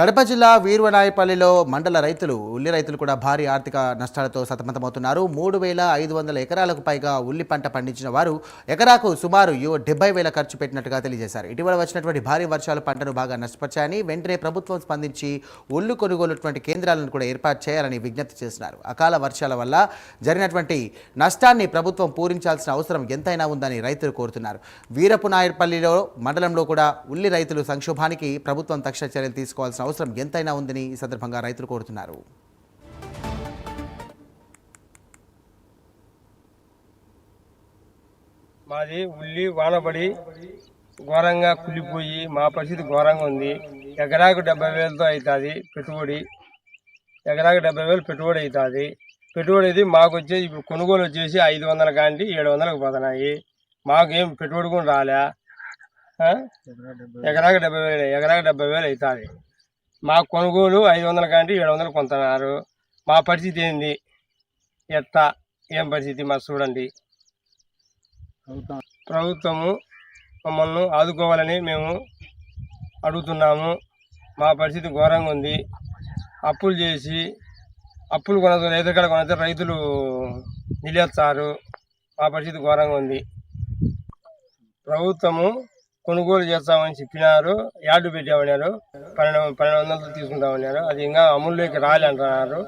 కడప జిల్లా వీర్వనాయపల్లిలో మండల రైతులు ఉల్లి రైతులు కూడా భారీ ఆర్థిక నష్టాలతో సతమతమవుతున్నారు. మూడు వేల ఐదు వందల ఎకరాలకు పైగా ఉల్లి పంట పండించిన వారు ఎకరాకు సుమారు డెబ్బై వేల ఖర్చు పెట్టినట్టుగా తెలియజేశారు. ఇటీవల వచ్చినటువంటి భారీ వర్షాలు పంటను బాగా నష్టపరిచాయని వెంటనే ప్రభుత్వం స్పందించి ఉల్లు కొనుగోలుటువంటి కేంద్రాలను కూడా ఏర్పాటు చేయాలని విజ్ఞప్తి చేస్తున్నారు. అకాల వర్షాల వల్ల జరిగినటువంటి నష్టాన్ని ప్రభుత్వం పూరించాల్సిన అవసరం ఎంతైనా ఉందని రైతులు కోరుతున్నారు. వీరపునాయపల్లిలో మండలంలో కూడా ఉల్లి రైతులు సంక్షోభానికి ప్రభుత్వం తక్షణ చర్యలు తీసుకోవాల్సిన అవసరం ఎంతైనా ఉందని ఈ సందర్భంగా రైతులు కోరుతున్నారు. మాది ఉల్లి వానపడి ఘోరంగా కుళ్ళిపోయి మా పరిస్థితి ఘోరంగా ఉంది. ఎకరాకు డెబ్బై వేలతో అవుతుంది పెట్టుబడి. ఎకరాకు డెబ్బై వేలు పెట్టుబడి అవుతుంది పెట్టుబడి అయితే మాకు వచ్చేసి ఇప్పుడు కొనుగోలు వచ్చేసి ఐదు వందల కాంటి ఏడు వందలకు పోతున్నాయి. మాకేం పెట్టుబడి కూడా రాలే. ఎకరాకు డెబ్బై వేలు ఎకరాకు డెబ్బై వేలు అవుతుంది మా కొనుగోలు ఐదు వందల కంటే ఏడు వందలు కొంటున్నారు. మా పరిస్థితి ఏంది? ఎట్టా? ఏం పరిస్థితి? మా చూడండి. ప్రభుత్వము మమ్మల్ని ఆదుకోవాలని మేము అడుగుతున్నాము. మా పరిస్థితి ఘోరంగా ఉంది. అప్పులు చేసి అప్పులు కొన రైతుల కొనతే రైతులు నిలేస్తారు మా పరిస్థితి ఘోరంగా ఉంది. ప్రభుత్వము కొనుగోలు చేస్తామని చెప్పినారు యార్డు పెట్టామన్నారు. పన్నెండు పన్నెండు వందలతో తీసుకుంటామన్నారు. అది ఇంకా అమూల్లోకి రాలే అంటున్నారు